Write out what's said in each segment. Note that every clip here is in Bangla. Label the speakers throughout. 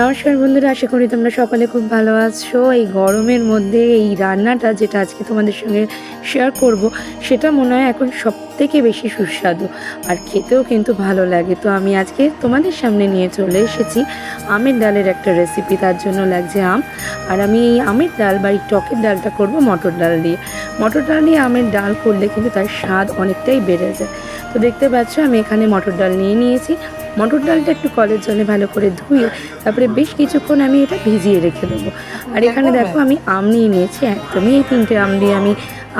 Speaker 1: নমস্কার বন্ধুরা, আশা করি তোমরা সকলে খুব ভালো আছো। এই গরমের মধ্যে এই রান্নাটা যেটা আজকে তোমাদের সঙ্গে শেয়ার করব, সেটা মনে হয় এখন সব থেকে বেশি সুস্বাদু আর খেতেও কিন্তু ভালো লাগে। তো আমি আজকে তোমাদের সামনে নিয়ে চলে এসেছি আমের ডালের একটা রেসিপি তার জন্য লাগছে আম। আর আমি এই আমের ডাল বা এই টকের ডালটা করব মটর ডাল দিয়ে। মটর ডাল দিয়ে আমের ডাল করলে কিন্তু তার স্বাদ অনেকটাই বেড়ে যায়। তো দেখতে পাচ্ছ, আমি এখানে মটর ডাল নিয়ে নিয়েছি। মটর ডালটা একটু কলের জলে ভালো করে ধুয়ে, তারপরে বেশ কিছুক্ষণ আমি এটা ভিজিয়ে রেখে দেবো। আর এখানে দেখো আমি আম নিয়ে নিয়েছি একদমই এই তিনটে আম দিয়ে আমি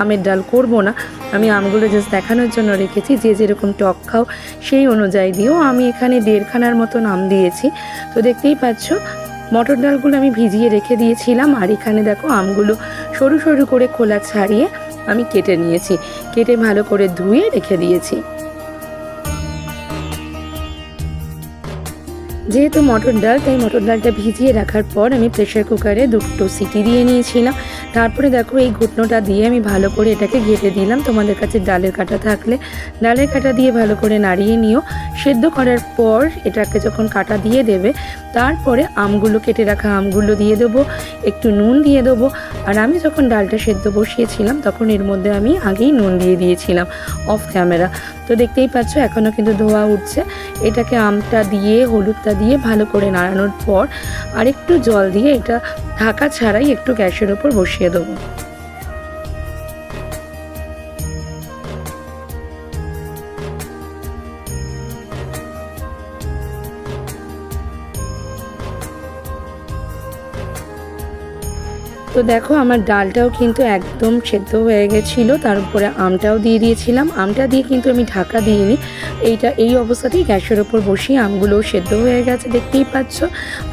Speaker 1: আমের ডাল করব না। আমি আমগুলো জাস্ট দেখানোর জন্য রেখেছি যে যেরকম টক খাও সেই অনুযায়ী দিয়েও আমি এখানে দেড়খানার মতন আম দিয়েছি। তো দেখতেই পাচ্ছ মটর ডালগুলো আমি ভিজিয়ে রেখে দিয়েছিলাম আর এখানে দেখো আমগুলো সরু সরু করে খোলা ছাড়িয়ে আমি কেটে নিয়েছি। কেটে ভালো করে ধুয়ে রেখে দিয়েছি। যেহেতু মটর ডাল, তাই মটর ডালটা ভিজিয়ে রাখার পর আমি প্রেশার কুকারে দুটো সিটি দিয়ে নিয়েছিলাম। তারপরে দেখো এই ঘুটনোটা দিয়ে আমি ভালো করে এটাকে ঘেটে দিলাম। তোমাদের কাছে ডালের কাটা থাকলে ডালের কাটা দিয়ে ভালো করে নাড়িয়ে নিও। সেদ্ধ করার পর এটাকে যখন কাটা দিয়ে দেবে, তারপরে আমগুলো কেটে রাখা আমগুলো দিয়ে দেবো, একটু নুন দিয়ে দেবো। আর আমি যখন ডালটা সেদ্ধ বসিয়েছিলাম, তখন এর মধ্যে আমি আগেই নুন দিয়ে দিয়েছিলাম অফ ক্যামেরা তো দেখতেই পাচ্ছ এখনও কিন্তু ধোয়া উঠছে। এটাকে আমটা দিয়ে, হলুদটা দিয়ে ভালো করে নাড়ানোর পর আর একটু জল দিয়ে এটা ঢাকা ছাড়াই একটু গ্যাসের ওপর বসিয়ে দেবো। তো দেখো, আমার ডালটাও কিন্তু একদম সেদ্ধ হয়ে গেছিল। তার উপরে আমটাও দিয়ে দিয়েছিলাম। আমটা দিয়ে কিন্তু আমি ঢাকা দিইনি। এইটা, এই অবস্থাতেই গ্যাসের ওপর বসিয়ে আমগুলোও সেদ্ধ হয়ে গেছে, দেখতেই পাচ্ছ।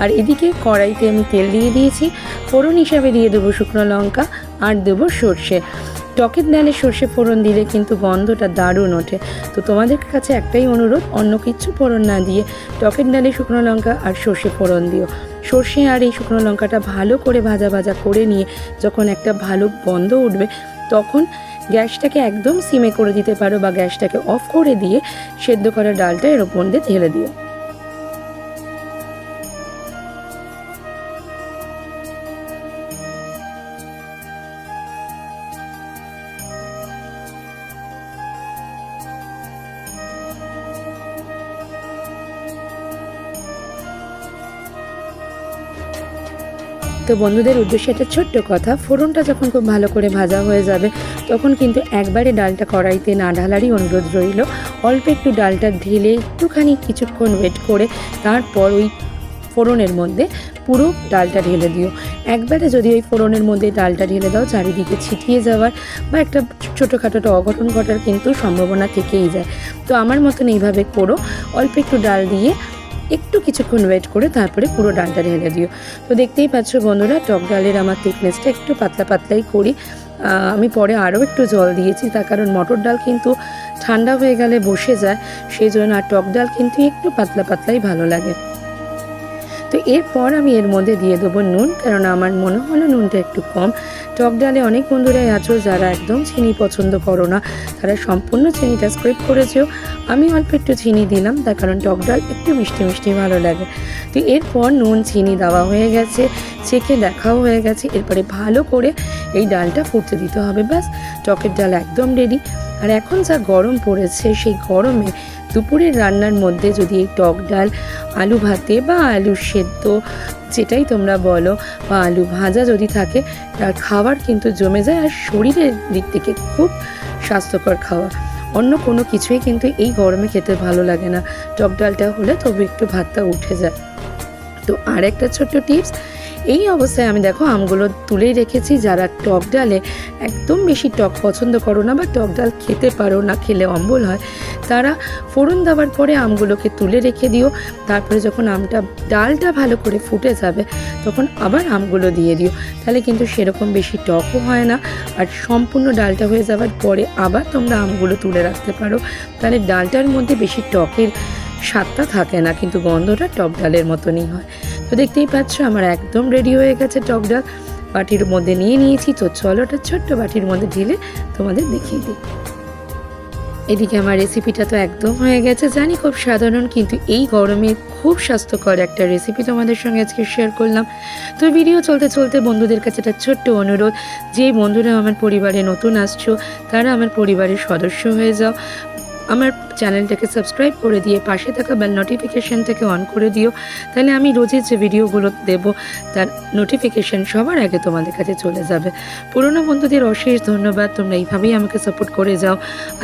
Speaker 1: আর এদিকে কড়াইতে আমি তেল দিয়ে দিয়েছি। ফোড়ন হিসাবে দিয়ে দেবো শুকনো লঙ্কা আর দেবো সর্ষে। টকের ডালে সর্ষে ফোড়ন দিলে কিন্তু গন্ধটা দারুণ ওঠে। তো তোমাদের কাছে একটাই অনুরোধ, অন্য কিচ্ছু ফোড়ন না দিয়ে টকের ডালে শুকনো লঙ্কা আর সর্ষে ফোড়ন দিও। সর্ষে আর এই শুকনো লঙ্কাটা ভালো করে ভাজা ভাজা করে নিয়ে যখন একটা ভালো গন্ধ উঠবে, তখন গ্যাসটাকে একদম সিমে করে দিতে পারো বা গ্যাসটাকে অফ করে দিয়ে সেদ্ধ করা ডালটা এর ওপর দিয়ে ঢেলে দিও। তো বন্ধুদের উদ্দেশ্যে একটা ছোট্ট কথা, ফোড়নটা যখন খুব ভালো করে ভাজা হয়ে যাবে, তখন কিন্তু একবারে ডালটা কড়াইতে না ঢালারই অনুরোধ রইল। অল্প একটু ডালটা ঢেলে একটুখানি কিছুক্ষণ ওয়েট করে, তারপর ওই ফোড়নের মধ্যে পুরো ডালটা ঢেলে দিও। একবারে যদি ওই ফোড়নের মধ্যে ডালটা ঢেলে দাও, চারিদিকে ছিটিয়ে যাওয়ার বা একটা ছোটোখাটো একটা অঘটন ঘটার কিন্তু সম্ভাবনা থেকেই যায়। তো আমার মতন এইভাবে করো, অল্প একটু ডাল দিয়ে একটু কিছুক্ষণ ওয়েট করে তারপরে পুরো ডালটা ঢেলে দিও। তো দেখতেই পাচ্ছ বন্ধুরা, টক ডালের আমার থিকনেসটা একটু পাতলা পাতলাই করি। আমি পরে আরও একটু জল দিয়েছি, তার কারণ মটর ডাল কিন্তু ঠান্ডা হয়ে গেলে বসে যায়, সেই জন্য আর টক ডাল কিন্তু একটু পাতলা পাতলাই ভালো লাগে। তো এরপর আমি এর মধ্যে দিয়ে দেবো নুন কারণ আমার মনে হলো নুনটা একটু কম। টক ডালে অনেক বন্ধুরাই আছো যারা একদম চিনি পছন্দ করো না, তারা সম্পূর্ণ চিনিটা স্ক্রিপ করেছেও আমি অল্প একটু চিনি দিলাম, তার কারণ টক ডাল একটু মিষ্টি মিষ্টি ভালো লাগে। তো এরপর নুন, চিনি দেওয়া হয়ে গেছে, চেখে দেখাও হয়ে গেছে, এরপরে ভালো করে এই ডালটা ফুটতে দিতে হবে, ব্যাস। টকের ডাল একদম রেডি আর এখন যা গরম পড়েছে, সেই গরমে দুপুরের রান্নার মধ্যে যদি এই টক ডাল, আলু ভাতে বা আলু সেদ্ধ, যেটাই তোমরা বলো, বা আলু ভাজা যদি থাকে, তার খাবার কিন্তু জমে যায় আর শরীরের দিক থেকে খুব স্বাস্থ্যকর খাওয়া। অন্য কোনো কিছুই কিন্তু এই গরমে খেতে ভালো লাগে না। টক ডালটা হলে তবে একটু ভাতটা উঠে যায়। তো আর একটা ছোট্ট টিপস এই অবস্থায় আমি দেখো আমগুলো তুলেই রেখেছি, যারা টক ডালে একদম বেশি টক পছন্দ করো না বা টক ডাল খেতে পারো না, খেলে অম্বল হয়, তারা ফোড়ন দেওয়ার পরে আমগুলোকে তুলে রেখে দিও। তারপরে যখন আমটা, ডালটা ভালো করে ফুটে যাবে, তখন আবার আমগুলো দিয়ে দিও। তাহলে কিন্তু সেরকম বেশি টকও হয় না আর সম্পূর্ণ ডালটা হয়ে যাওয়ার পরে আবার তোমরা আমগুলো তুলে রাখতে পারো। তাহলে ডালটার মধ্যে বেশি টকের স্বাদটা থাকে না, কিন্তু গন্ধটা টক ডালের মতনই হয়। তো দেখতেই পাচ্ছ, আমার একদম রেডি হয়ে গেছে টক ডাল। বাটির মধ্যে নিয়ে নিয়েছি, তো চলো ওটা ছোট্ট বাটির মধ্যে ঢেলে তোমাদের দেখিয়ে দিই। এদিকে আমার রেসিপিটা তো একদম হয়ে গেছে, জানি খুব সাধারণ, কিন্তু এই গরমে খুব স্বাস্থ্যকর একটা রেসিপি তোমাদের সঙ্গে আজকে শেয়ার করলাম। তো ভিডিও চলতে চলতে বন্ধুদের কাছে একটা ছোট্ট অনুরোধ, যে বন্ধুরা আমার পরিবারে নতুন আসছো, তারা আমার পরিবারের সদস্য হয়ে যাও। আমার চ্যানেলটাকে সাবস্ক্রাইব করে দিয়ে পাশে থাকা বেল নোটিফিকেশান থেকে অন করে দিও। তাহলে আমি রোজের যে ভিডিওগুলো দেব, তার নোটিফিকেশান সবার আগে তোমাদের কাছে চলে যাবে। পুরনো বন্ধুদের অশেষ ধন্যবাদ, তোমরা এইভাবেই আমাকে সাপোর্ট করে যাও।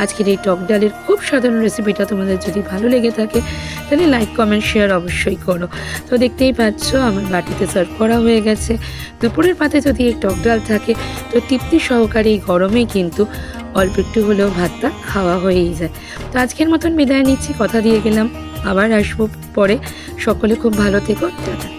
Speaker 1: আজকের এই টক ডালের খুব সাধারণ রেসিপিটা তোমাদের যদি ভালো লেগে থাকে, তাহলে লাইক কমেন্ট শেয়ার অবশ্যই করো। তো দেখতেই পাচ্ছ, আমার বাটিতে সার্ভ করা হয়ে গেছে। দুপুরের পাতে যদি এই টক ডাল থাকে, তো তৃপ্তি সহকারে এই গরমে কিন্তু অল্প একটু হলেও ভাতটা খাওয়া হয়েই যায়। তো আজকের মতন বিদায় নিচ্ছি, কথা দিয়ে গেলাম। আবার আসব পরে। সকলে খুব ভালো থেকো, টাটা।